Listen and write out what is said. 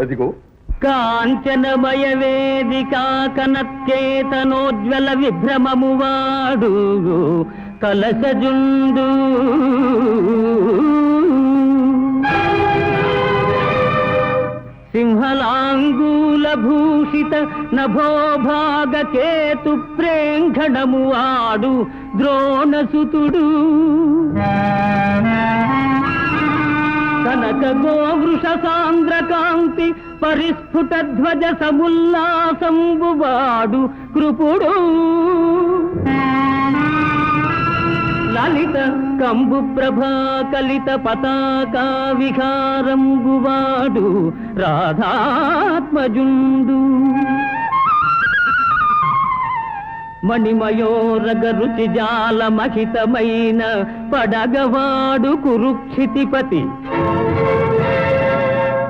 అదిగో. కాంచనమయ వేదికా కనచేతనోజ్వల విభ్రమము వాడు కలసజుండు సింహలాంగూల భూషిత నభోభాగకేతు ప్రేంఘణము వాడు ద్రోణసుతుడు. కనక గోవృష సాంద్ర కాంతి పరిస్ఫుట ధ్వజ సముల్లాసంబువాడు కృపుడు. లలిత కంబు ప్రభా కలిత పతాకా విహారంబువాడు రాధాత్మజుండు. మణిమయోరగ రుచి జాల మహితమైన పడగవాడు కురుక్షితిపతి.